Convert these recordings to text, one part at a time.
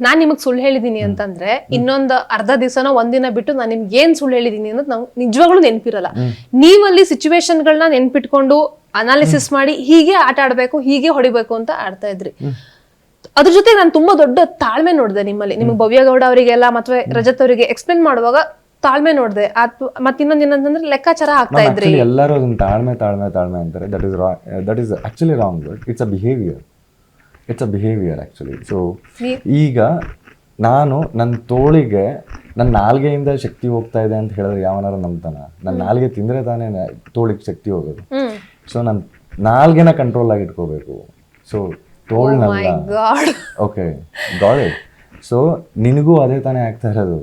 ನಾನ್ ನಿಮಗ್ ಸುಳ್ಳು ಹೇಳಿದೀನಿ ಅಂತಂದ್ರೆ ಇನ್ನೊಂದು ಅರ್ಧ ದಿವಸನೋ ಒಂದಿನ ಬಿಟ್ಟು ನಾನು ನಿಮ್ಗೆ ಏನ್ ಸುಳ್ಳು ಹೇಳಿದೀನಿ ಅನ್ನೋದು ನಂಗೆ ನಿಜವಾಗ್ಲೂ ನೆನಪಿರಲ್ಲ. ನೀವಲ್ಲಿ ಸಿಚುವೇಶನ್ಗಳನ್ನ ನೆನ್ಪಿಟ್ಕೊಂಡು ಅನಾಲಿಸಿಸ್ ಮಾಡಿ ಹೀಗೆ ಆಟ ಆಡ್ಬೇಕು ಹೀಗೆ ಹೊಡಿಬೇಕು ಅಂತ ಆಡ್ತಾ ಇದ್ರಿ. ಅದ್ರ ಜೊತೆ ನಾನು ತುಂಬಾ ದೊಡ್ಡ ತಾಳ್ಮೆ ನೋಡಿದೆ ನಿಮ್ಮಲ್ಲಿ. ನಿಮ್ಗೆ ಭವ್ಯ ಗೌಡ ಅವರಿಗೆಲ್ಲ ಮತ್ತೆ ರಜತ್ ಅವರಿಗೆ ಎಕ್ಸ್ಪ್ಲೇನ್ ಮಾಡುವಾಗ ತಾಳ್ಮೆ ನೋಡಿದೆ. ಮತ್ತೆ ಇನ್ನೊಂದ್ ಏನಂತಂದ್ರೆ ಲೆಕ್ಕಾಚಾರ ಆಗ್ತಾ ಇದ್ರಿ. ಎಲ್ಲರೂ ತಾಳ್ಮೆ ತಾಳ್ಮೆ ತಾಳ್ಮೆ ಅಂತಾರೆ. That is that is actually wrong it's a behaviour it's a behaviour actually so ಈಗ ನಾನು ನನ್ನ ತೋಳಿಗೆ ನನ್ನ ನಾಲ್ಗೆಯಿಂದ ಶಕ್ತಿ ಹೋಗ್ತಾ ಇದೆ ಅಂತ ಹೇಳಿದ್ರೆ ಯಾವನಾರ ನಂಬ್ತಾನ? ನನ್ನ ನಾಲ್ಗೆ ತಿಂದ್ರೆ ತಾನೇ ತೋಳಿಗೆ ಶಕ್ತಿ ಹೋಗೋದು. ಸೊ ನನ್ನ ನಾಲ್ಗೆನ ಕಂಟ್ರೋಲ್ ಆಗಿ ಇಟ್ಕೋಬೇಕು. ಸೊ ತೋಳ್ನಲ್ಲ. ಓಕೆ ಗಾಡ್ ಇಟ್ ಸೊ ನಿನಗೂ ಅದೇ ತಾನೇ ಆಗ್ತಾ ಇರೋದು.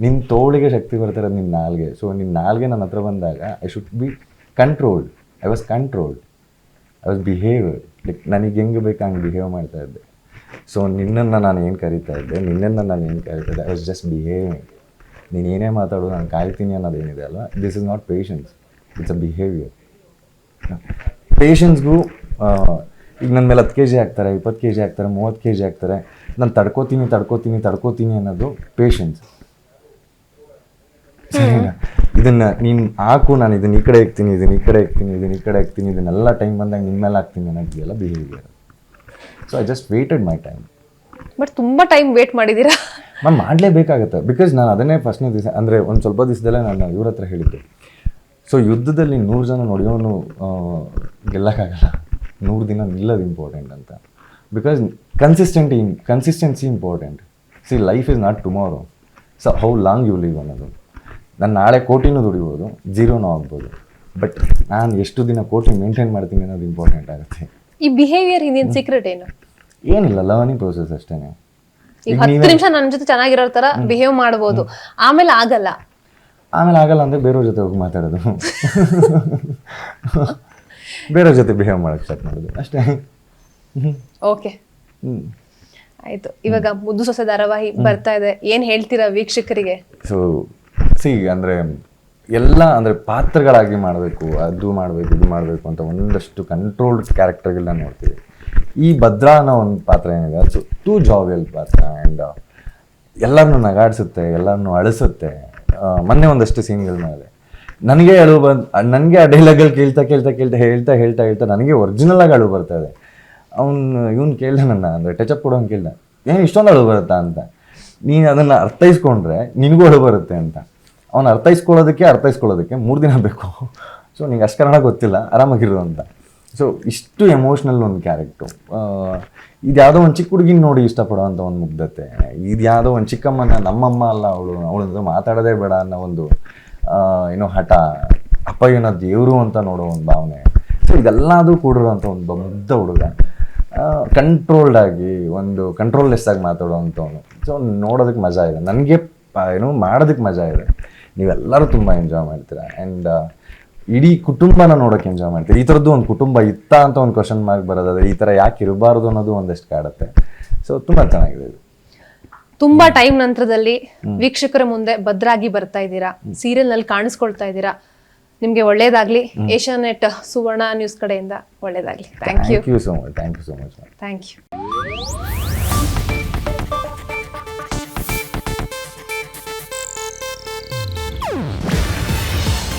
ನಿನ್ನ ತೋಳಿಗೆ ಶಕ್ತಿ ಬರ್ತಾ ಇರೋದು ನಿನ್ನ ನಾಲ್ಗೆ. ಸೊ ನಿನ್ನ ನಾಲ್ಗೆ ನನ್ನ ಹತ್ರ ಬಂದಾಗ I should be controlled I was controlled I was behave like ನನಗೆ ಹೆಂಗೆ ಬೇಕು ಹಂಗೆ ಬಿಹೇವ್ ಮಾಡ್ತಾ ಇದ್ದೆ. ಸೊ ನಿನ್ನನ್ನು ನಾನು ಏನು ಕರಿತಾ ಇದ್ದೆ? ನಿನ್ನನ್ನು ನಾನು ಏನು ಕರಿತಾ ಇದ್ದೆ? ಐ ವಾಸ್ ಜಸ್ಟ್ ಬಿಹೇವಿಂಗ್ ನೀನು ಏನೇ ಮಾತಾಡೋದು ನಾನು ಕಾಯ್ತೀನಿ ಅನ್ನೋದೇನಿದೆ ಅಲ್ಲ this is not patience it's a behaviour ಪೇಷನ್ಸ್ಗೂ ಈಗ ನನ್ನ ಮೇಲೆ ಹತ್ತು ಕೆ ಜಿ ಹಾಕ್ತಾರೆ ಇಪ್ಪತ್ತು ಕೆ ಜಿ ಹಾಕ್ತಾರೆ ಮೂವತ್ತು ಕೆ ಜಿ ಹಾಕ್ತಾರೆ. ನಾನು ತಡ್ಕೋತೀನಿ ತಡ್ಕೋತೀನಿ ತಡ್ಕೋತೀನಿ ಅನ್ನೋದು ಪೇಷನ್ಸ್ ಸರಿನಾ? ಇದನ್ನ ನೀನು ಹಾಕು ನಾನು ಇದನ್ನ ಈ ಕಡೆ ಇಕ್ತೀನಿ ಇದನ್ನ ಈ ಕಡೆ ಇಕ್ತೀನಿ ಇದನ್ನ ಈ ಕಡೆ ಇಕ್ತೀನಿ ಇದನ್ನೆಲ್ಲ ಟೈಮ್ ಬಂದಾಗ ನಿಮ್ಮ ಮೇಲೆ ಹಾಕ್ತೀನಿ ಅನ್ನೋದೆಲ್ಲ behaviour so I just waited my time but ತುಂಬಾ ಟೈಮ್ ವೇಟ್ ಮಾಡಿದೀರಾ? ನಾನು ಮಾಡಲೇಬೇಕಾಗತ್ತೆ. ಬಿಕಾಸ್ ನಾನು ಅದನ್ನೇ ಫಸ್ಟ್ನೇ ದಿವಸ ಅಂದರೆ ಒಂದು ಸ್ವಲ್ಪ ದಿವಸದಲ್ಲೇ ನಾನು ಇವ್ರ ಹತ್ರ ಹೇಳಿದ್ದೆ. ಸೊ ಯುದ್ಧದಲ್ಲಿ ನೂರು ಜನ ನೋಡಿಯೋನು ಗೆಲ್ಲಕ್ಕಾಗಲ್ಲ. ನೂರು ದಿನ ನಿಲ್ಲೋದು ಇಂಪಾರ್ಟೆಂಟ್ ಅಂತ. Because consistent consistency important see life is not tomorrow so how long you live ಅನ್ನೋದು. ನಾನು ನಾಳೆ ಕೋಟಿನೂ ದುಡಿಬೋದು ಜೀರೋನೂ ಆಗ್ಬೋದು. ಬಟ್ ನಾನು ಎಷ್ಟು ದಿನ ಕೋಟಿ ಮೇಂಟೈನ್ ಮಾಡ್ತೀನಿ ಅನ್ನೋದು ಇಂಪಾರ್ಟೆಂಟ್ ಆಗುತ್ತೆ. ಈ ಬಿಹೇವಿಯರ್ ಹಿಂದಿನ ಸೀಕ್ರೆಟ್ ಏನು? ಏನಿಲ್ಲ ಲರ್ನಿಂಗ್ ಪ್ರೋಸೆಸ್ ಅಷ್ಟೇ ಈಗ ಹತ್ತು ನಿಮಿಷ ನನ್ನ ಜೊತೆ ಚೆನ್ನಾಗಿರೋ ತರ ಬಿಹೇವ್ ಮಾಡ್ಬೋದು. ಆಮೇಲೆ ಆಗಲ್ಲ. ಆಮೇಲೆ ಆಗಲ್ಲ ಅಂದರೆ ಬೇರೆಯವ್ರ ಜೊತೆ ಹೋಗಿ ಮಾತಾಡೋದು. ಬೇರೆಯವ್ರ ಜೊತೆ ಬಿಹೇವ್ ಮಾಡಕ್ಕೆ ಸ್ಟಾರ್ಟ್ ಮಾಡೋದು. ಅಷ್ಟೇ. ಓಕೆ ಆಯ್ತು. ಇವಾಗ ಮುದ್ದು ಸೊಸೆ ಧಾರಾವಾಹಿ ಬರ್ತಾ ಇದೆ. ಏನ್ ಹೇಳ್ತೀರಾ ವೀಕ್ಷಕರಿಗೆ? ಸೊ ಸಿ ಅಂದರೆ ಎಲ್ಲ, ಅಂದರೆ ಪಾತ್ರಗಳಾಗಿ ಮಾಡಬೇಕು, ಅದು ಮಾಡಬೇಕು, ಇದು ಮಾಡಬೇಕು ಅಂತ ಒಂದಷ್ಟು ಕಂಟ್ರೋಲ್ಡ್ ಕ್ಯಾರೆಕ್ಟರ್ಗಳನ್ನ ನೋಡ್ತೀವಿ. ಈ ಭದ್ರಾ ಅನ್ನೋ ಒಂದು ಪಾತ್ರ ಏನಿದೆ, ಅದು ಟೂ ಜಾವಿಯಲ್ ಪಾತ್ರ ಆ್ಯಂಡ್ ಎಲ್ಲರನ್ನೂ ನಗಾಡಿಸುತ್ತೆ, ಎಲ್ಲರನ್ನೂ ಅಳಿಸುತ್ತೆ. ಮೊನ್ನೆ ಒಂದಷ್ಟು ಸೀನ್ಗಳ ಮೇಲೆ. ನನಗೆ ಅಳು ಬಂದು, ನನಗೆ ಆ ಡೈಲಾಗಲ್ಲಿ ಕೇಳ್ತಾ ಕೇಳ್ತಾ ಕೇಳ್ತಾ, ಹೇಳ್ತಾ ಹೇಳ್ತಾ ಹೇಳ್ತಾ ನನಗೆ ಒರಿಜಿನಲ್ ಆಗಿ ಅಳು ಬರ್ತಾ ಇದೆ. ಅವ್ನು, ಇವ್ನು ಕೇಳಿದೆ ನನ್ನ, ಅಂದರೆ ಟಚಪ್ ಕೊಡೋನ್ ಕೇಳ್ದ ಏನು ಇಷ್ಟೊಂದು ಅಳು ಬರುತ್ತಾ? ಅಂತ. ನೀನು ಅದನ್ನು ಅರ್ಥೈಸ್ಕೊಂಡ್ರೆ ನಿನಗೂ ಅಳು ಬರುತ್ತೆ ಅಂತ. ಅವ್ನು ಅರ್ಥೈಸ್ಕೊಳ್ಳೋದಕ್ಕೆ ಅರ್ಥೈಸ್ಕೊಳ್ಳೋದಕ್ಕೆ ಮೂರು ದಿನ ಬೇಕು. ಸೊ ನಿಂಗೆ ಅಷ್ಟು ಕನ್ನಡ ಗೊತ್ತಿಲ್ಲ ಆರಾಮಾಗಿರೋದು ಅಂತ. ಸೊ ಇಷ್ಟು ಎಮೋಷ್ನಲ್ ಒಂದು ಕ್ಯಾರೆಕ್ಟು ಇದು ಯಾವುದೋ ಒಂದು ಚಿಕ್ಕ ಹುಡುಗಿನ ನೋಡಿ ಇಷ್ಟಪಡೋವಂಥ ಒಂದು ಮುಗ್ಧತೆ. ಇದು ಯಾವುದೋ ಒಂದು ಚಿಕ್ಕಮ್ಮನ ನಮ್ಮಮ್ಮ ಅಲ್ಲ, ಅವಳು ಅವಳಂದ್ರೆ ಮಾತಾಡೋದೇ ಬೇಡ ಅನ್ನೋ ಒಂದು ಏನೋ ಹಠ ಅಪ್ಪ ಏನೋ ದೇವರು ಅಂತ ನೋಡೋ ಒಂದು ಭಾವನೆ. ಸೊ ಇದೆಲ್ಲದೂ ಕೂಡಿರುವಂಥ ಒಂದು ಮುಗ್ಧ ಹುಡುಗ. ಕಂಟ್ರೋಲ್ಡ್ ಆಗಿ, ಒಂದು ಕಂಟ್ರೋಲ್ಲೆಸ್ ಆಗಿ ಮಾತಾಡೋವಂಥವನು. ಸೊ ನೋಡೋದಕ್ಕೆ ಮಜಾ ಇದೆ. ನನಗೆ ಏನು ಮಾಡೋದಕ್ಕೆ ಮಜಾ ಇದೆ. ನೀವೆಲ್ಲರೂ ತುಂಬ ಎಂಜಾಯ್ ಮಾಡ್ತೀರಾ? ಆ್ಯಂಡ್ ಇಡೀ ಕುಟುಂಬನ ನೋಡೋಕೆ ಎಂಜಾಯ್ ಮಾಡ್ತೀರಿ? ಈ ಥರದ್ದು ಒಂದು ಕುಟುಂಬ ಇತ್ತ ಅಂತ ಒಂದು ಕ್ವಶನ್ ಮಾರ್ಕ್ ಬರೋದಾದ್ರೆ ಈ ಥರ ಯಾಕೆ ಇರಬಾರ್ದು ಅನ್ನೋದು ಒಂದಷ್ಟು ಕಾಡುತ್ತೆ. ಸೊ ತುಂಬ ಚೆನ್ನಾಗಿದೆ ಇದು. ತುಂಬಾ ಟೈಮ್ ನಂತರದಲ್ಲಿ ವೀಕ್ಷಕರ ಮುಂದೆ ಭದ್ರಾಗಿ ಬರ್ತಾ ಇದ್ದೀರಾ? ಸೀರಿಯಲ್ನಲ್ಲಿ ಕಾಣಿಸ್ಕೊಳ್ತಾ ಇದ್ದೀರಾ? ನಿಮ್ಗೆ ಒಳ್ಳೇದಾಗ್ಲಿ. ಏಷ್ಯಾನೆಟ್ ಸುವರ್ಣ ನ್ಯೂಸ್ ಕಡೆಯಿಂದ ಒಳ್ಳೇದಾಗ್ಲಿ. Thank you thank you so much thank you so much thank you